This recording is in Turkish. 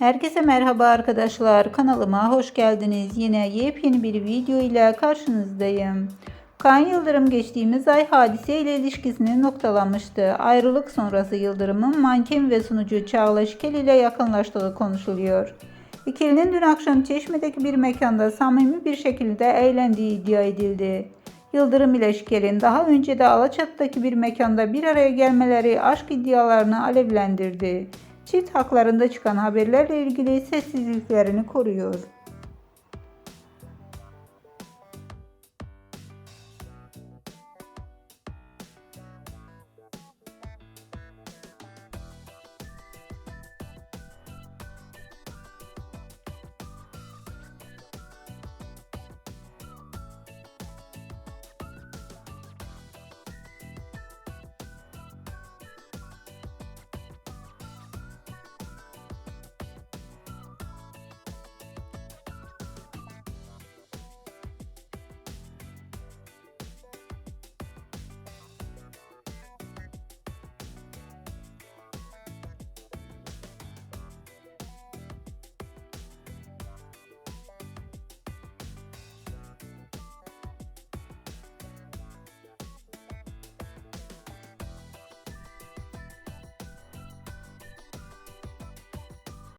Herkese merhaba arkadaşlar. Kanalıma hoş geldiniz. Yine yepyeni bir video ile karşınızdayım. Kaan Yıldırım geçtiğimiz ay hadise ile ilişkisini noktalamıştı. Ayrılık sonrası Yıldırım'ın manken ve sunucu Çağla Şikel ile yakınlaştığı konuşuluyor. İkilinin dün akşam Çeşme'deki bir mekanda samimi bir şekilde eğlendiği iddia edildi. Yıldırım ile Şikel'in daha önce de Alaçatı'daki bir mekanda bir araya gelmeleri aşk iddialarını alevlendirdi. Çift haklarında çıkan haberlerle ilgili sessizliklerini koruyor.